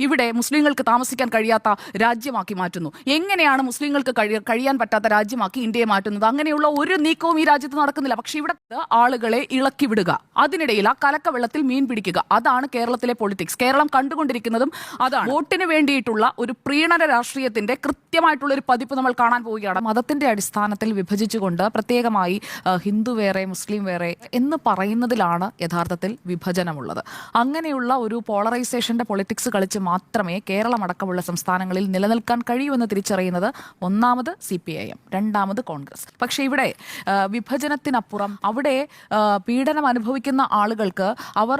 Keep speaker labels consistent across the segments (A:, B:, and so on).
A: ഇവിടെ മുസ്ലിങ്ങൾക്ക് താമസിക്കാൻ കഴിയാത്ത രാജ്യമാക്കി മാറ്റുന്നു. എങ്ങനെയാണ് മുസ്ലിങ്ങൾക്ക് കഴിയാൻ പറ്റാത്ത രാജ്യമാക്കി ഇന്ത്യയെ മാറ്റുന്നത്? അങ്ങനെയുള്ള ഒരു നീക്കവും ഈ രാജ്യത്ത് നടക്കുന്നില്ല. പക്ഷേ ഇവിടെ ആളുകളെ ഇളക്കി വിടുക അതിനിടയിൽ ആ കലക്കവെള്ളത്തിൽ മീൻ പിടിക്കുക. അതാണ് കേരളത്തിലെ പൊളിറ്റിക്സ് കേരളം കണ്ടുകൊണ്ടിരിക്കുന്നതും അതാണ്. വോട്ടിന് വേണ്ടിയിട്ടുള്ള ഒരു പ്രീണന രാഷ്ട്രീയത്തിന്റെ കൃത്യമായിട്ടുള്ള ഒരു പതിപ്പ് നമ്മൾ കാണാൻ പോവുകയാണ്. മതത്തിന്റെ അടിസ്ഥാനത്തിൽ വിഭജിച്ചുകൊണ്ട് പ്രത്യേകമായി ഹിന്ദു വേറെ മുസ്ലിം വേറെ എന്ന് പറയുന്നതിലാണ് യഥാർത്ഥത്തിൽ വിഭജനമുള്ളത്. അങ്ങനെയുള്ള ഒരു പോളറൈസേഷന്റെ പൊളിറ്റിക്സ് കളിച്ച് മാത്രമേ കേരളം അടക്കമുള്ള സംസ്ഥാനങ്ങളിൽ നിലനിൽക്കാൻ കഴിയൂ എന്ന് തിരിച്ചറിയുന്നത് ഒന്നാമത് സി പി ഐ എം രണ്ടാമത് കോൺഗ്രസ്. പക്ഷേ ഇവിടെ വിഭജനത്തിനപ്പുറം അവിടെ പീഡനം അനുഭവിക്കുന്ന ആളുകൾക്ക് അവർ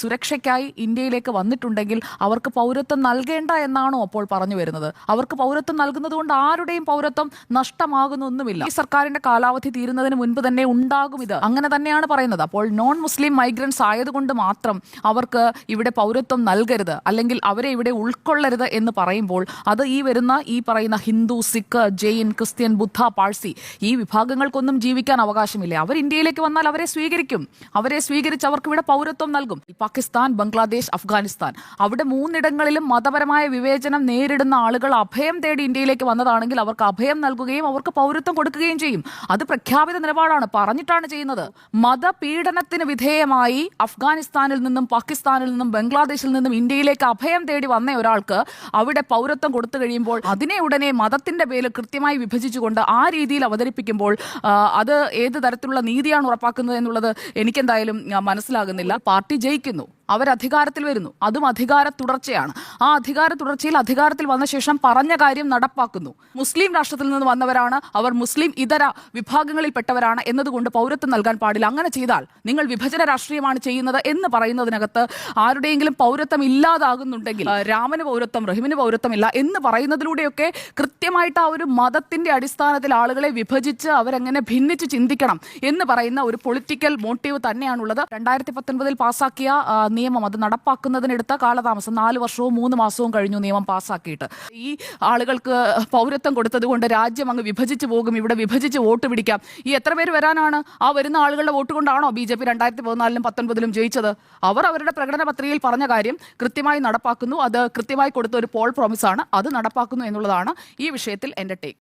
A: സുരക്ഷയ്ക്കായി ഇന്ത്യയിലേക്ക് വന്നിട്ടുണ്ടെങ്കിൽ അവർക്ക് പൗരത്വം നൽകേണ്ട എന്നാണോ അപ്പോൾ പറഞ്ഞു വരുന്നത്? അവർക്ക് പൗരത്വം നൽകുന്നത് കൊണ്ട് ആരുടെയും പൗരത്വം നഷ്ടമാകുന്നൊന്നുമില്ല. ഈ സർക്കാരിന്റെ കാലാവധി തീരുന്നതിന് മുൻപ് തന്നെ ഉണ്ടാകും ഇത്. അങ്ങനെ തന്നെയാണ് പറയുന്നത്. അപ്പോൾ നോൺ മുസ്ലിം മൈഗ്രൻസ് ആയതുകൊണ്ട് മാത്രം അവർക്ക് ഇവിടെ പൗരത്വം നൽകരുത്. അല്ലെങ്കിൽ അവരെ ഇവിടെ ഉൾക്കൊള്ളരുത് എന്ന് പറയുമ്പോൾ അത് ഈ വരുന്ന ഈ പറയുന്ന ഹിന്ദു സിഖ് ജെയിൻ ക്രിസ്ത്യൻ ബുദ്ധ പാഴ്സി ഈ വിഭാഗങ്ങൾക്കൊന്നും ജീവിക്കാൻ അവകാശമില്ല. അവർ ഇന്ത്യയിലേക്ക് വന്നാൽ അവരെ സ്വീകരിക്കും. അവരെ സ്വീകരിച്ച് അവർക്ക് ഇവിടെ പൗരത്വം നൽകും. പാകിസ്ഥാൻ ബംഗ്ലാദേശ് അഫ്ഗാനിസ്ഥാൻ അവിടെ മൂന്നിടങ്ങളിലും മതപരമായ വിവേചനം നേരിടുന്ന ആളുകൾ അഭയം തേടി ഇന്ത്യയിലേക്ക് വന്നതാണെങ്കിൽ അവർക്ക് അഭയം നൽകുകയും അവർക്ക് പൗരത്വം കൊടുക്കുകയും ചെയ്യും. അത് പ്രഖ്യാപിത നിലപാടാണ്. പറഞ്ഞിട്ടാണ് ചെയ്യുന്നത്. മതപീഡനത്തിന് വിധേയമായി അഫ്ഗാനിസ്ഥാനിൽ നിന്നും പാകിസ്ഥാനിൽ നിന്നും ബംഗ്ലാദേശിൽ നിന്നും ഇന്ത്യയിലേക്ക് അഭയം തേടി വന്ന ഒരാൾക്ക് അവിടെ പൗരത്വം കൊടുത്തു കഴിയുമ്പോൾ അതിനെ ഉടനെ മതത്തിന്റെ പേരിൽ കൃത്യമായി വിഭജിച്ചുകൊണ്ട് ആ രീതിയിൽ അവതരിപ്പിക്കുമ്പോൾ അത് ഏത് തരത്തിലുള്ള നീതിയാണ് ഉറപ്പാക്കുന്നത് എന്നുള്ളത് എനിക്കെന്തായാലും മനസ്സിലാകുന്നില്ല. പാർട്ടി ജയിക്കുന്നു. അവർ അധികാരത്തിൽ വരുന്നു. അതും അധികാര തുടർച്ചയാണ്. ആ അധികാര തുടർച്ചയിൽ അധികാരത്തിൽ വന്ന ശേഷം പറഞ്ഞ കാര്യം നടപ്പാക്കുന്നു. മുസ്ലിം രാഷ്ട്രത്തിൽ നിന്ന് വന്നവരാണ്. അവർ മുസ്ലിം ഇതര വിഭാഗങ്ങളിൽപ്പെട്ടവരാണ് എന്നതുകൊണ്ട് പൗരത്വം നൽകാൻ പാടില്ല. അങ്ങനെ ചെയ്താൽ നിങ്ങൾ വിഭജന രാഷ്ട്രീയമാണ് ചെയ്യുന്നത് എന്ന് പറയുന്നതിനകത്ത് ആരുടെയെങ്കിലും പൗരത്വം ഇല്ലാതാകുന്നുണ്ടെങ്കിൽ രാമന് പൗരത്വം റഹിമിന് പൗരത്വം ഇല്ല എന്ന് പറയുന്നതിലൂടെയൊക്കെ കൃത്യമായിട്ട് ആ ഒരു മതത്തിന്റെ അടിസ്ഥാനത്തിൽ ആളുകളെ വിഭജിച്ച് അവരെങ്ങനെ ഭിന്നിച്ച് ചിന്തിക്കണം എന്ന് പറയുന്ന ഒരു പൊളിറ്റിക്കൽ മോട്ടീവ് തന്നെയാണുള്ളത്. രണ്ടായിരത്തി പത്തൊൻപതിൽ പാസാക്കിയ നിയമം അത് നടപ്പാക്കുന്നതിനെടുത്ത കാലതാമസം നാല് വർഷവും മൂന്ന് മാസവും കഴിഞ്ഞു നിയമം പാസ്സാക്കിയിട്ട് ഈ ആളുകൾക്ക് പൗരത്വം കൊടുത്തത് കൊണ്ട് രാജ്യം അങ്ങ് വിഭജിച്ചു പോകും ഇവിടെ വിഭജിച്ച് വോട്ട് പിടിക്കാം. ഈ എത്ര പേര് വരാനാണ്? ആ വരുന്ന ആളുകളുടെ വോട്ട് കൊണ്ടാണോ ബി ജെ പി രണ്ടായിരത്തി പതിനാലിലും പത്തൊൻപതിലും ജയിച്ചത്? അവർ അവരുടെ പ്രകടന പത്രികയിൽ പറഞ്ഞ കാര്യം കൃത്യമായി നടപ്പാക്കുന്നു. അത് കൃത്യമായി കൊടുത്ത ഒരു പോൾ പ്രോമിസാണ്. അത് നടപ്പാക്കുന്നു എന്നുള്ളതാണ് ഈ വിഷയത്തിൽ എന്റെ ടേക്ക്.